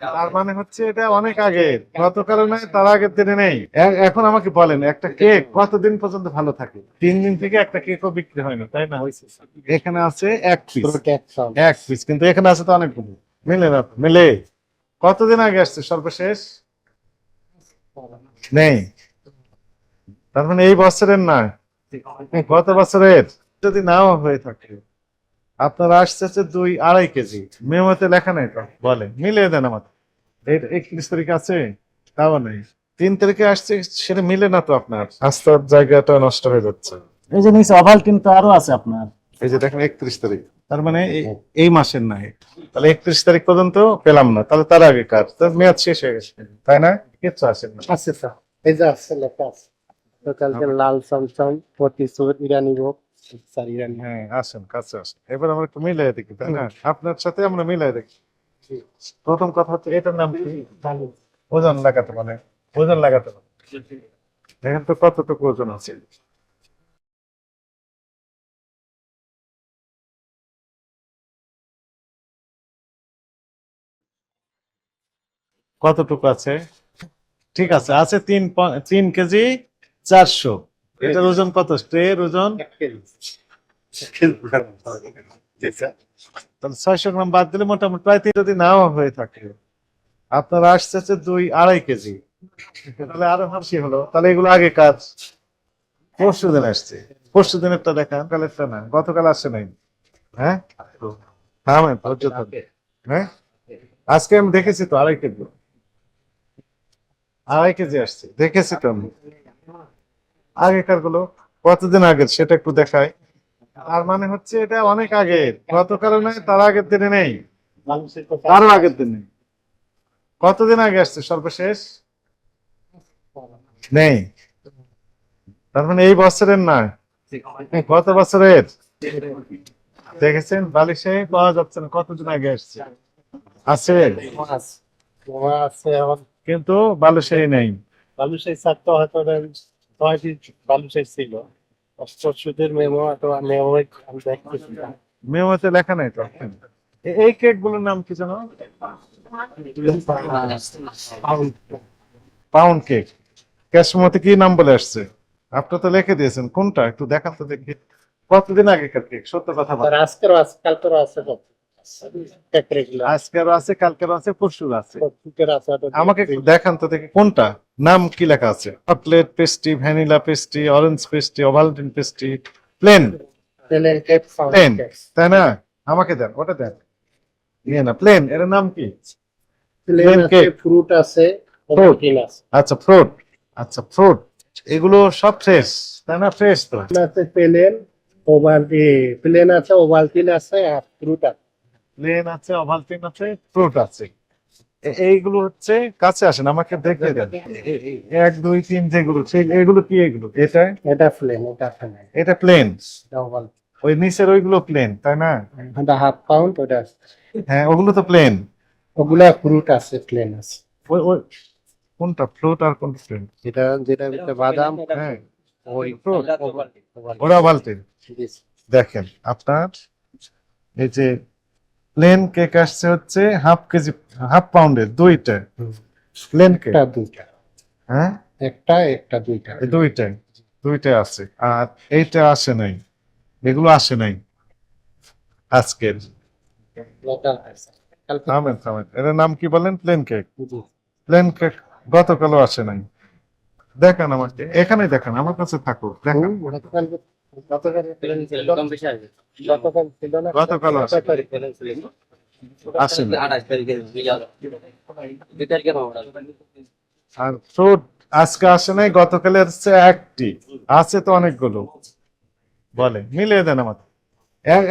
তার মানে হচ্ছে এটা অনেক আগে। গতকাল নয় তার আগের দিনে নেই। এখন আমাকে বলেন একটা কেক কতদিন পর্যন্ত ভালো থাকে? তিন দিন থেকে একটা কেকও বিক্রি হয় না তাই না? এখানে আছে এক পিস এক পিস কিন্তু এখানে আছে তো অনেকগুলো। মিলে না মিলে। কতদিন আগে আসছে? সর্বশেষ? নেই। তার মানে এই বছরের না গত বছরের। যদি নাও হয়ে থাকে আপনার আসছে দুই আড়াই কেজি। মেমোতে লেখা নেই তো? বলে মিলিয়ে দেন আমার এই একত্রিশ তারিখ আছে তাও নেই। তিন তারিখে আসছে সেটা মিলে না তো আপনার। রাস্তার জায়গাটা নষ্ট হয়ে যাচ্ছে। এই যে নিচে তো আরও আছে আপনার। এই যে দেখেন একত্রিশ তারিখ। তার মানে এই- মাসের নাই। তাহলে একত্রিশ তারিখ পর্যন্ত পেলাম না। তাহলে তার আগে কাজ তার মেয়াদ শেষ হয়ে গেছে। তাই না? কিচ্ছু আসেন না। আছে তো। এই যে আছে লেখা আছে। কালকে লাল চমচম প্রতিশোধ ইরানি ভোগ। স্যার ইরানি হ্যাঁ আসেন কাছে আসেন। এবার আমরা একটু মিলাই দেখি তাই না? আপনার সাথে আমরা মিলাই দেখি। প্রথম কথা হচ্ছে এটার নাম কি? ওজন লাগাতে মানে ওজন লাগাতে মানে দেখেন তো কতটুকু ওজন আছে। কতটুকু আছে? ঠিক আছে আছে তিন তিন কেজি চারশো। এটার ওজন কত? ট্রের ওজন? কেজি। তাহলে ছয়শো গ্রাম বাদ দিলে মোটামুটি প্রায় তিন যদি নাও হয়ে থাকে। আপনার আসছে হচ্ছে দুই আড়াই কেজি। তাহলে আরও বেশি হলো। তাহলে এগুলো আগে কাজ। পরশু দিন আসছে। পরশু দিনেরটা দেখান, কালেরটা না গতকাল আসছে নাই। হ্যাঁ? হ্যাঁ ধৈর্য ধরুন। হ্যাঁ? আজকে আমি দেখেছি তো আড়াই কেজি। আড়াই কেজি আসছে। দেখেছি তো আমি। আগেকারগুলো, কতদিন আগের সেটা একটু দেখায় তার মানে হচ্ছে এটা অনেক আগে গতকাল নয় তার আগের দিনে নেই। তারও আগের দিনে কতদিন আগে আসছে? সর্বশেষ? নেই। তার মানে এই বছরের না গত বছরের। দেখেছেন? বালিশে পাওয়া যাচ্ছে না। কতদিন আগে আসছে? আছে। কিন্তু বালুশাহী নেই। বালুশাই স্যার তো হয়তো বালুশাই ছিল। পরশুদের মেমো অথবা মেমো আমি দেখতেছি মেমোতে লেখা নাই তো। এই কেকগুলোর নাম কি জানো পাউন্ড কেক ক্যাশমোতে কি নাম বলে আসছে? আপনি তো লিখে দিয়েছেন। কোনটা? একটু দেখান তো দেখি। কতদিন আগেকার কেক সত্য কথা বল। স্যার আজকেরও আছে কালকেরও আছে আজকেরও আছে কালকেরও আছে পরশুর আছে। আমাকে দেখান তো দেখি কোনটা। নাম কি লেখা আছে? Chocolate pastry vanilla pastry orange pastry Ovaltine pastry plain. Plain cake তাই না? আমাকে দেন ওটা দেন। নিয়ে না প্লেন এর নাম কি? Plain cake। ফ্রুট আছে। প্রোটিন আছে। আচ্ছা ফ্রুট। আচ্ছা ফ্রুট। এগুলো সব ফ্রেশ তাই না? ফ্রেশ তো। আছে প্লেন প্লেন আছে ওভালটিন আছে আর ফ্রুট আছে। প্লেন আছে ওভালটিন আছে ফ্রুট আছে। এইগুলো হচ্ছে কাছে আসেন আমাকে দেখে দেন। এক দুই তিন যেগুলো এগুলো কি এগুলো? এটা? এটা প্লেন এটা প্লেন এটা প্লেন ওই নিচের ওইগুলো প্লেন তাই না? এটা হাফ পাউন্ড ওটা। হ্যাঁ ওগুলো তো প্লেন ওগুলা ফ্রুট আছে প্লেন আছে। ওই ওই কোনটা? ফ্রুট আর কোনটা প্লেন যেটা যেটা বাদাম হ্যাঁ ওই। ওরা ওভালটিন দেখেন আপনার এই যে প্লেন কেক আসছে হচ্ছে হাফ কেজি হাফ পাউন্ডের দুইটা। প্লেন কেক দুইটা। হ্যাঁ? একটা একটা দুইটা। এই দুইটাই দুইটা আছে। আর এইটা আসে নাই। এগুলো আসে নাই। আজকের। থামেন থামেন। এটার নাম কি বলেন? প্লেন কেক প্লেন কেক গতকালও আসে নাই। দেখান আমাকে। এখানে দেখান আমার কাছে থাকুক। দেখান। গতকাল আর ফ্রুট আজকে আসে নাই গতকালের একটি। আছে তো অনেকগুলো। মিলিয়ে দেন আমাকে।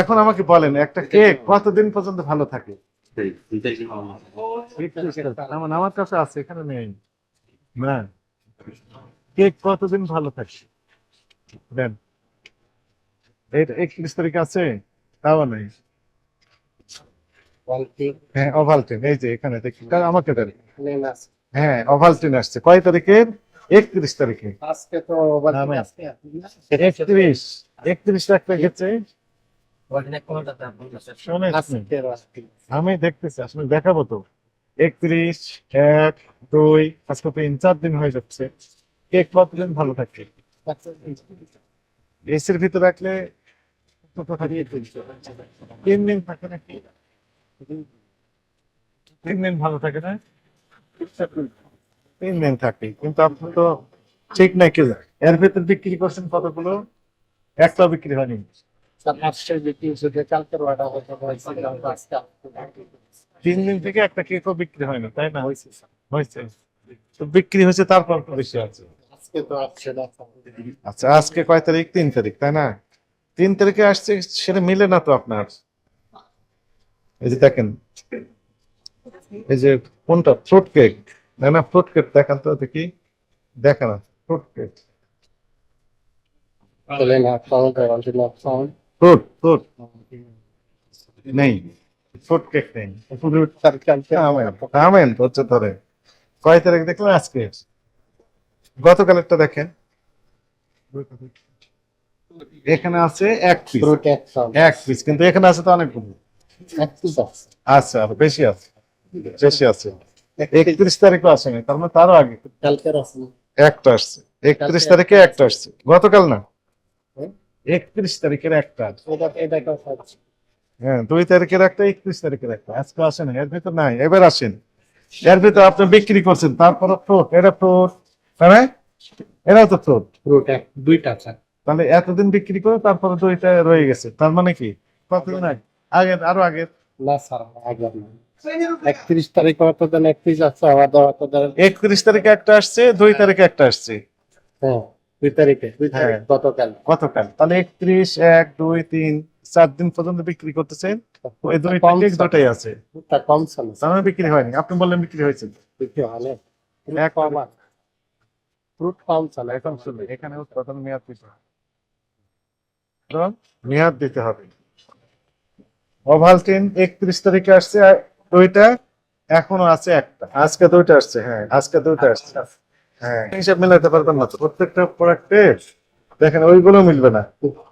এখন আমাকে বলেন একটা কেক কতদিন পর্যন্ত ভালো থাকে? পাবো। আমার কাছে আছে এখানে নেই। না। কেক কতদিন ভালো থাকে? দেন। একত্রিশ তারিখ আছে তাও নেই। হ্যাঁ ওভালটিন এই যে এখানে দেখি। আমাকে হ্যাঁ ওভালটিন আসছে। কয় তারিখের? একত্রিশ তারিখে। আজকে তো একত্রিশ। একত্রিশ একটা গেছে? আমি দেখতেছি আসলে দেখাবো তো। একত্রিশ এক দুই আজকে তিন চার দিন হয়ে যাচ্ছে। কেক কতদিন ভালো থাকে। এসির ভিতরে রাখলে থাকে? তিন দিন থাকে নাকি তিন দিন ভালো থাকে না তিন দিন থাকে কিন্তু আপনি তো ঠিক নাই কি এর বিক্রি করছেন কতগুলো একটা বিক্রি হয়নি তিন দিন থেকে একটা কেকও বিক্রি হয় না তাই না হয়েছে তো বিক্রি হয়েছে তারপর বেশি আছে আজকে তো আচ্ছা আজকে কয় তারিখ তিন তারিখ তাই না তিন তারিখে আসছে, সেটা মিলে না তো আপনার? এই যে দেখেন, এই যে কোনটা? ফ্রুট কেক না না ফ্রুট কেক দেখান তো দেখি। দেখেন না ফ্রুট কেক ফ্রুট ফ্রুট নেই ফ্রুট কেক নেই। ধরে। তারিখ দেখলেন আজকে? গতকালেরটা দেখেন। এখানে আছে এক পিস এক পিস কিন্তু এখানে আছে তো অনেকগুলো। আচ্ছা আরও বেশি আছে বেশি আছে। একত্রিশ তারিখও তার মানে তারও আগে। একটা আসছে একত্রিশ তারিখে একটা আসছে। গতকাল না? একত্রিশ তারিখের একটা হ্যাঁ দুই তারিখের একটা একত্রিশ তারিখের একটা। আজকে আসে না এর ভিতর নাই এবার আসেন। এর ভিতর আপনি বিক্রি করছেন তারপর ফ্রুট এটা ফ্রুট তাই না? এরাও তো ফ্রুট ফ্রুট এক দুইটা আছে। তাহলে এতদিন বিক্রি করে তারপরে দুইটা রয়ে গেছে। তার মানে কি? কতদিন আগে আগের আরও আগের। না স্যার আগে না একত্রিশ তারিখ অতদিন এক পিস আছে আবার অতদিন একত্রিশ তারিখে একটা আসছে দুই তারিখে একটা আসছে। হ্যাঁ দুই তারিখে দুই তারিখ হ্যাঁ। গতকাল। গতকাল। তাহলে একত্রিশ এক দুই তিন চার দিন পর্যন্ত বিক্রি করতেছেন। ওই দুই দুটাই আছে। দুটা কম ছিল তার মানে বিক্রি হয়নি। আপনি বললেন বিক্রি হয়েছে। বিক্রি হলে এক ফ্রুট কম ছিল এখন শুনুন এখানে উৎপাদন মেয়াদ মেয়াদ দিতে হবে। ওভালটিন একত্রিশ তারিখে আসছে দুইটা এখনও আছে একটা। আজকে দুইটা আসছে হ্যাঁ আজকে দুইটা আসছে। হ্যাঁ হিসাব মিলাতে পারবেন না প্রত্যেকটা প্রোডাক্টে দেখেন ওইগুলো মিলবে না।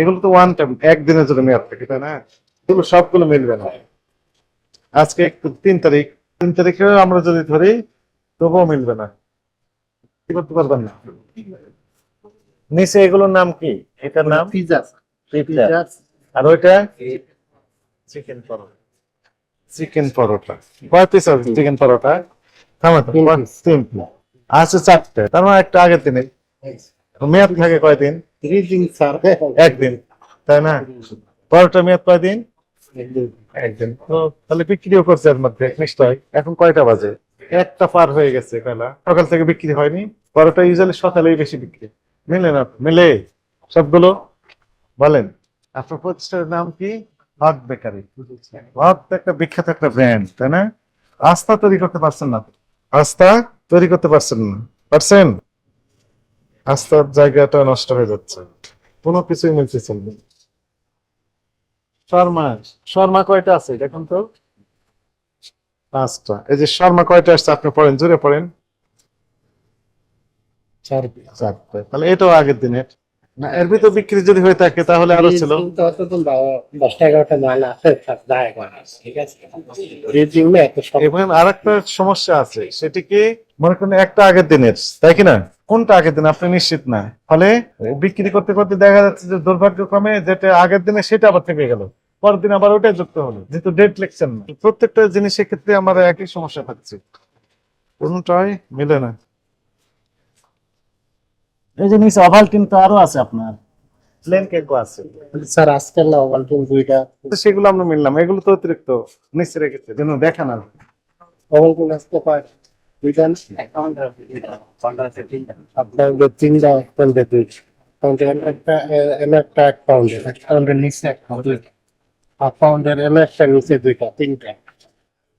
এগুলো তো ওয়ান টাইম একদিনের জন্য মেয়াদ থাকে তাই না? এগুলো সবগুলো মিলবে না। আজকে একটু তিন তারিখ তিন তারিখে আমরা যদি ধরি তবুও মিলবে না। কি করতে পারবেন না? নিচে এগুলোর নাম কি? এটার নাম? পিৎজা আর ওইটা? চিকেন পরোটা চিকেন পরোটা কয় পিস আছে চিকেন পরোটা থামা তিন কয়- piece। তিন piece। আছে চারটে তার মানে একটা আগের দিনে মেয়াদ থাকে কয়দিন স্যার একদিন তাই না? পরোটা মেয়াদ কয়দিন একদিন তো তাহলে বিক্রিও করছে এর মধ্যে নিশ্চয় এখন কয়টা বাজে? একটা পার হয়ে গেছে সকাল থেকে বিক্রি হয়নি। পরোটা ইউজুয়ালি সকালেই বেশি বিক্রি। মিলে না? মিলে। সবগুলো? বলেন আপনার প্রতিষ্ঠানের নাম কি? হক বেকারি। হক তো একটা বিখ্যাত একটা ব্র্যান্ড তাই না? আস্থা তৈরি করতে পারছেন না আস্থা তৈরি করতে পারছেন না। পারছেন? আস্থার জায়গাটা নষ্ট হয়ে যাচ্ছে। কোনো কিছুই মিলতেছেন না। শর্মা শর্মা কয়টা আছে দেখুন তো? পাঁচটা। এই যে শর্মা কয়টা আসছে আপনি পড়েন জোরে পড়েন। চার চারটে তাহলে এটাও আগের দিনের। না এর ভিতর বিক্রি যদি হয়ে থাকে তাহলে আরও ছিল। দশটা এগারোটা মাল আছে ঠিক আছে? রিজিং না এত সব এবং আর একটা সমস্যা আছে সেটি কি মনে করেন একটা আগের দিনের তাই কি না? কোনটা আগের দিন? আপনি নিশ্চিত না? ফলে বিক্রি করতে করতে দেখা যাচ্ছে যে দুর্ভাগ্যক্রমে যেটা আগের দিনে সেটা আবার থেকে গেল। পরের দিন আবার ওটাই যুক্ত হলো যেহেতু ডেট লিখছেন না। প্রত্যেকটা জিনিসের ক্ষেত্রে আমার একই সমস্যা থাকছে। কোনটাই মিলে না। এই যে নিচে ওভালটিন তো আরও আছে আপনার। প্লেন কেকও আছে। স্যার আজকাল না দুইটা। সেগুলো আমরা মিললাম। এগুলো তো অতিরিক্ত নিচে রেখেছে যেন দেখা না। আসতে পারে দুইটা আপনার তিনটা পাউন্ডের দুই। পাউন্ডের একটা এম একটা এক পাউন্ডের এক পাউন্ডের নিচে এক পাউন্ডের হাফ পাউন্ডের এম একটা নিচে দুইটা তিনটা।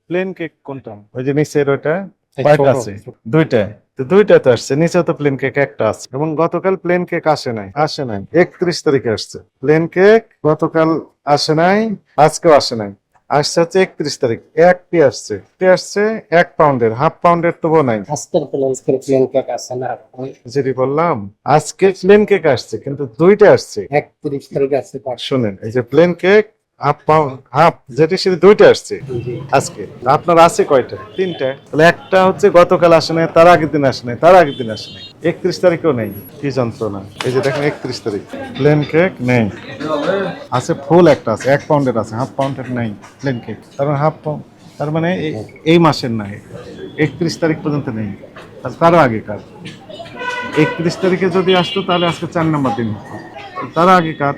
প্লেন কেক কোনটা? ওই যে নিচের ওটা এই আছে। দুইটা। তো দুইটা তো আসছে নিচেও তো প্লেন কেক একটা আছে। এবং গতকাল প্লেন কেক আসে নাই আসে নাই। একত্রিশ তারিখে আসছে। প্লেন কেক গতকাল আসে নাই আজকেও আসে নাই। আসছে হচ্ছে একত্রিশ তারিখ। একটি আসছে। আসছে এক পাউন্ডের হাফ পাউন্ডের তবুও নাই। আজকের প্লেন কেক আছে না। যেটি বললাম আজকে প্লেন কেক আসছে কিন্তু দুইটা আসছে। একত্রিশ তারিখ পাঁচশো শুনেন এই যে plain cake half pound, half, যেটি সেটি আসছে আজকে। আপনার আছে কয়টা? তাহলে একটা হচ্ছে গতকাল আসে তার আগের দিন আসে নাই, তার আগের দিন আসে একত্রিশ তারিখও নেই যন্ত্রণা। এই দেখেন, একত্রিশ তারিখ। প্লেন কেক নেই। আছে ফুল একটা আছে, এক আছে, হাফ নেই প্লেন কেক। মানে হাফ পাউন্ড, তার মানে এই- মাসের নাই। একত্রিশ তারিখ পর্যন্ত নেই। তারও আগেকার। একত্রিশ তারিখে যদি আসতো, তাহলে আজকে চার নম্বর দিন তার আগেকার।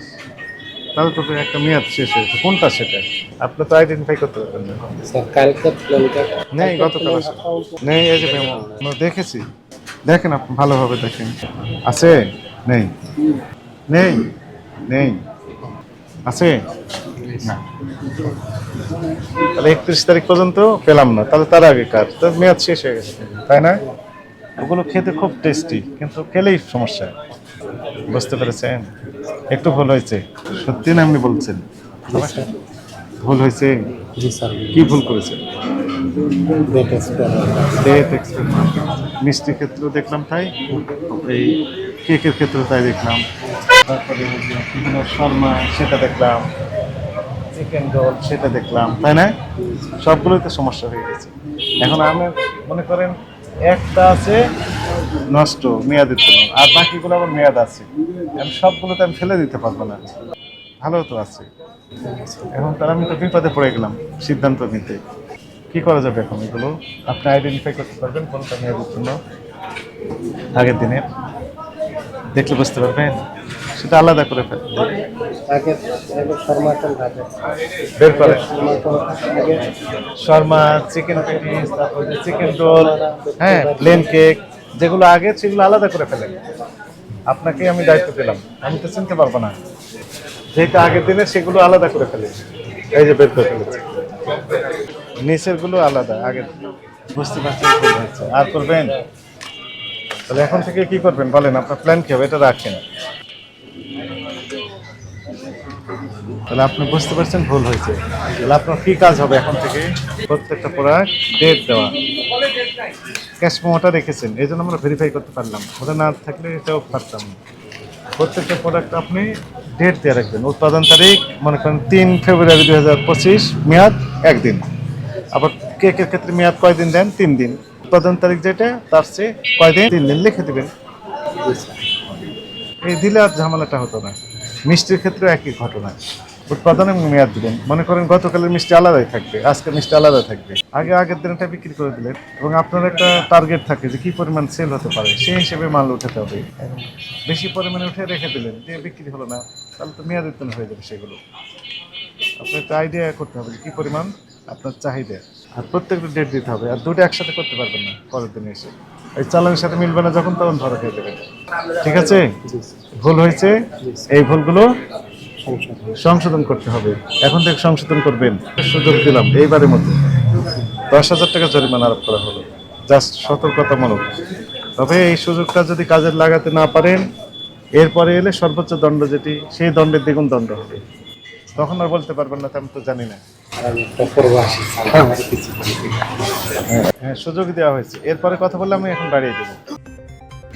তাহলে তো একটা মেয়াদ শেষ হয়েছে কোনটা সেটা? আপনি তো আইডেন্টিফাই করতে পারবেন না। নেই গতকাল নেই এই যে আমরা দেখেছি। দেখেন আপনি ভালোভাবে দেখেন। আছে? নেই। নেই? নেই। আছে? না। তাহলে একত্রিশ তারিখ পর্যন্ত পেলাম না। তাহলে তার আগে কাজ তো মেয়াদ শেষ হয়ে গেছে। তাই না? ওগুলো খেতে খুব টেস্টি কিন্তু খেলেই সমস্যা। বুঝতে পেরেছেন? একটু ভুল হয়েছে। সত্যি না আপনি বলছেন? ভুল হয়েছে? জি স্যার কি ভুল করেছেন? ডেট মিষ্টি ক্ষেত্রেও দেখলাম তাই? এই কেকের ক্ষেত্রেও তাই দেখলাম। তারপরে বিভিন্ন শর্মা সেটা দেখলাম। চিকেন রোল সেটা দেখলাম। তাই না? সবগুলোতে সমস্যা হয়ে গেছে। এখন আমি মনে করেন একটা আছে নষ্ট মেয়াদের জন্য। আর বাকিগুলো আমার মেয়াদ আছে। আমি সবগুলোতে আমি ফেলে দিতে পারব না। ভালো তো আছে। এখন তার আমি তো বিপদে পড়ে গেলাম সিদ্ধান্ত নিতে। কি করা যাবে এখন এগুলো? আপনি আইডেন্টিফাই করতে পারবেন কোনটা মেয়াদের জন্য। আগের দিনে দেখলে বুঝতে পারবেন। সেটা আলাদা করে বের করেন শর্মা চিকেন তারপর চিকেন রোল হ্যাঁ প্লেন কেক যেগুলো আগে সেগুলো আলাদা করে ফেলেন আপনাকে আমি দায়িত্ব দিলাম আমি তো চিনতে পারব না। যেটা আগের দিনে সেগুলো আলাদা করে ফেলেন এই যে বের করে ফেলেছি। নিচেরগুলো আলাদা আগের বুঝতে পারছেন। আর করবেন? তাহলে এখন থেকে কি করবেন বলেন? আপনার প্ল্যান কি হবে? এটা রাখেন। তাহলে আপনি বুঝতে পারছেন ভুল হয়েছে। তাহলে আপনার কি কাজ হবে এখন থেকে? প্রত্যেকটা প্রোডাক্ট ডেট দেওয়া। ক্যাশ মোটা রেখেছেন, এই জন্য আমরা ভেরিফাই করতে পারলাম। ওটা না থাকলে এটাও পারতাম প্রত্যেকটা প্রোডাক্ট আপনি ডেট দিয়ে রাখবেন। উৎপাদন তারিখ, মনে করেন তিন ফেব্রুয়ারি দুই হাজার পঁচিশ, মেয়াদ একদিন। আবার কেকের ক্ষেত্রে মেয়াদ কয়দিন দেন তিন দিন। উৎপাদন তারিখ যেটা, তার চেয়ে কয়দিন তিন দিন লিখে দিবেন। এই দিলে আর ঝামেলাটা হতো না। মিষ্টির ক্ষেত্রে একই ঘটনা। উৎপাদন এবং মেয়াদ দিবেন। মনে করেন গতকালের মিষ্টি আলাদাই থাকবে আজকের মিষ্টি আলাদা থাকবে। আগে আগের দিনটা বিক্রি করে দিলেন এবং আপনার একটা টার্গেট থাকে যে কি পরিমাণ সেল হতে পারে সেই হিসেবে মাল উঠাতে হবে। বেশি পরিমাণে উঠে রেখে দিলেন দিয়ে বিক্রি হলো না তাহলে তো মেয়াদ উত্তোলন হয়ে যাবে সেগুলো। আপনার একটা আইডিয়া করতে হবে যে কি পরিমাণ আপনার চাহিদা। আর প্রত্যেকটা ডেট দিতে হবে আর দুটো একসাথে করতে পারবেন না পরের দিনে এসে। এই চালানের সাথে মিলবে না যখন তখন ধরা খেয়ে দেবেন। ঠিক আছে? ভুল হয়েছে? এই ভুলগুলো সংশোধন করতে হবে। এখন থেকে সংশোধন করবেন। সুযোগ দিলাম, এইবারের মধ্যে দশ হাজার টাকা জরিমানা আরোপ করা হলো। জাস্ট সতর্কতামূলক। তবে এই সুযোগটা যদি কাজে লাগাতে না পারেন, এরপরে এলে সর্বোচ্চ দণ্ড যেটি, সেই দণ্ডের দ্বিগুণ দণ্ড হবে। তখন আর বলতে পারবেন না আমি তো জানি না। হ্যাঁ সুযোগ দেওয়া হয়েছে। এরপরে কথা বললে আমি এখন বাড়িয়ে দেবো।